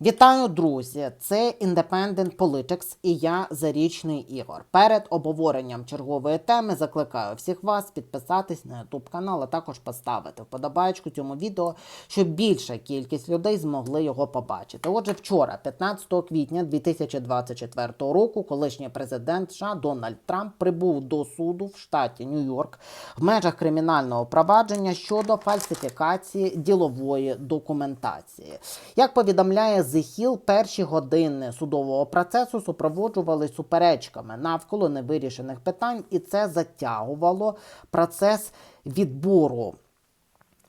Вітаю, друзі! Це Independent Politics і я Зарічний Ігор. Перед обговоренням чергової теми закликаю всіх вас підписатись на YouTube канал, а також поставити вподобайку цьому відео, щоб більша кількість людей змогли його побачити. Отже, вчора, 15 квітня 2024 року, колишній президент США Дональд Трамп прибув до суду в штаті Нью-Йорк в межах кримінального провадження щодо фальсифікації ділової документації. Як повідомляє Hill, перші години судового процесу супроводжували суперечками навколо невирішених питань, і це затягувало процес відбору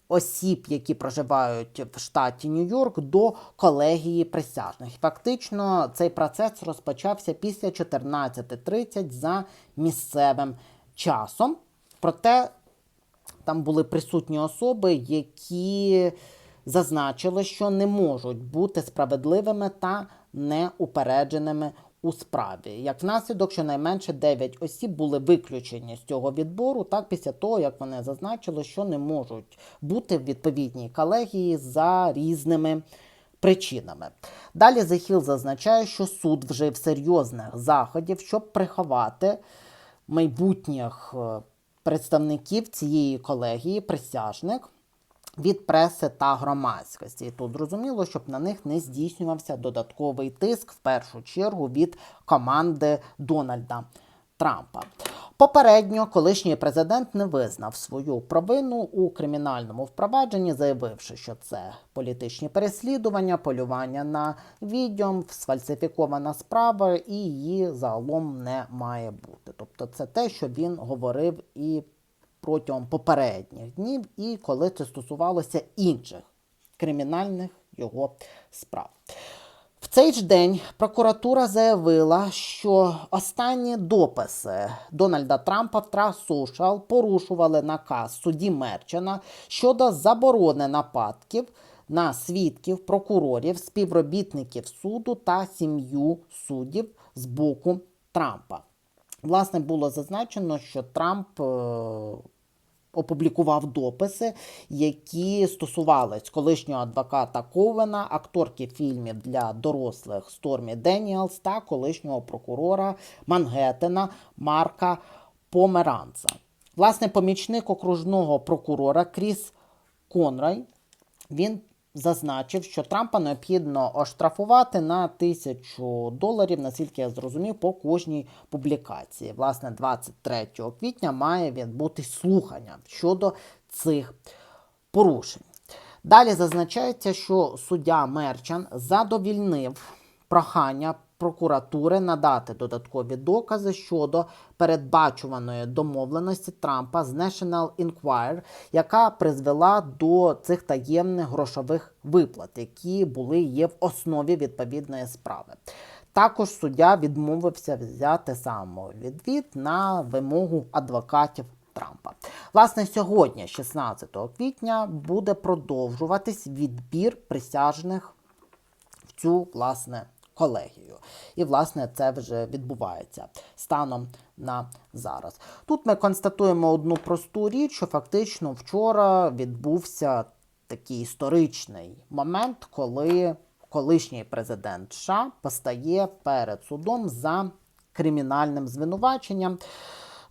осіб, які проживають в штаті Нью-Йорк, до колегії присяжних. Фактично, цей процес розпочався після 14.30 за місцевим часом. Проте там були присутні особи, які зазначили, що не можуть бути справедливими та неупередженими у справі. Як внаслідок, щонайменше 9 осіб були виключені з цього відбору, так після того, як вони зазначили, що не можуть бути в відповідній колегії за різними причинами. Далі Hill зазначає, що суд вжив серйозних заходів, щоб приховати майбутніх е, представників цієї колегії, присяжних. Від преси та громадськості. І тут зрозуміло, щоб на них не здійснювався додатковий тиск в першу чергу від команди Дональда Трампа. Попередньо колишній президент не визнав свою провину у кримінальному впровадженні, заявивши, що це політичні переслідування, полювання на відьом, сфальсифікована справа, і її загалом не має бути. Тобто, це те, що він говорив і протягом попередніх днів, і коли це стосувалося інших кримінальних його справ. В цей ж день прокуратура заявила, що останні дописи Дональда Трампа в Social порушували наказ судді Мерчана щодо заборони нападків на свідків, прокурорів, співробітників суду та сім'ю суддів з боку Трампа. Власне, було зазначено, що Трамп. е, Опублікував дописи, які стосувались колишнього адвоката Ковена, акторки фільмів для дорослих Стормі Деніелс та колишнього прокурора Мангеттена Марка Померанца. Власне, помічник окружного прокурора Кріс Конрай він зазначив, що Трампа необхідно оштрафувати на тисячу доларів, наскільки я зрозумів, по кожній публікації. Власне, 23 квітня має відбутись слухання щодо цих порушень. Далі зазначається, що суддя Мерчан задовільнив прохання прокуратури надати додаткові докази щодо передбачуваної домовленості Трампа з National Enquirer, яка призвела до цих таємних грошових виплат, які були є в основі відповідної справи. Також суддя відмовився взяти самовідвід на вимогу адвокатів Трампа. Власне, сьогодні, 16 квітня, буде продовжуватись відбір присяжних в цю власне колегію. І, власне, це вже відбувається станом на зараз. Тут ми констатуємо одну просту річ, що фактично вчора відбувся такий історичний момент, коли колишній президент США постає перед судом за кримінальним звинуваченням.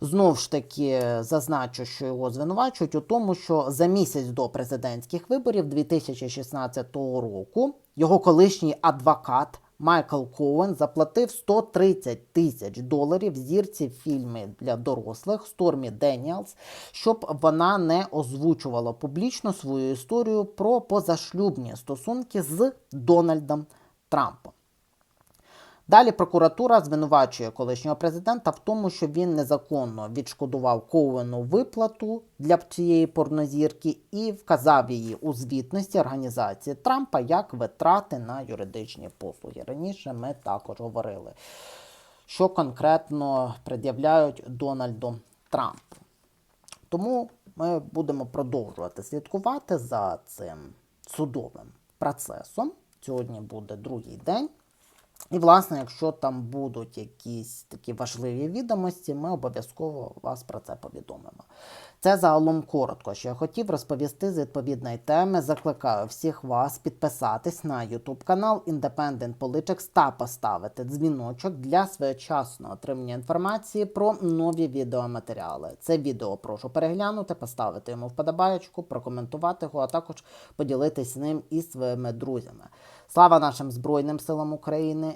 Знову ж таки зазначу, що його звинувачують у тому, що за місяць до президентських виборів 2016 року його колишній адвокат Майкл Коуен заплатив 130 тисяч доларів зірці фільми для дорослих Стормі Деніелс, щоб вона не озвучувала публічно свою історію про позашлюбні стосунки з Дональдом Трампом. Далі прокуратура звинувачує колишнього президента в тому, що він незаконно відшкодував Коуену виплату для цієї порнозірки і вказав її у звітності організації Трампа як витрати на юридичні послуги. Раніше ми також говорили, що конкретно пред'являють Дональду Трампу. Тому ми будемо продовжувати слідкувати за цим судовим процесом. Сьогодні буде другий день. І, власне, якщо там будуть якісь такі важливі відомості, ми обов'язково вас про це повідомимо. Це загалом коротко, що я хотів розповісти з відповідної теми. Закликаю всіх вас підписатись на YouTube канал Independent Politics та поставити дзвіночок для своєчасного отримання інформації про нові відеоматеріали. Це відео прошу переглянути, поставити йому вподобаєчку, прокоментувати його, а також поділитись ним із своїми друзями. Слава нашим Збройним силам України!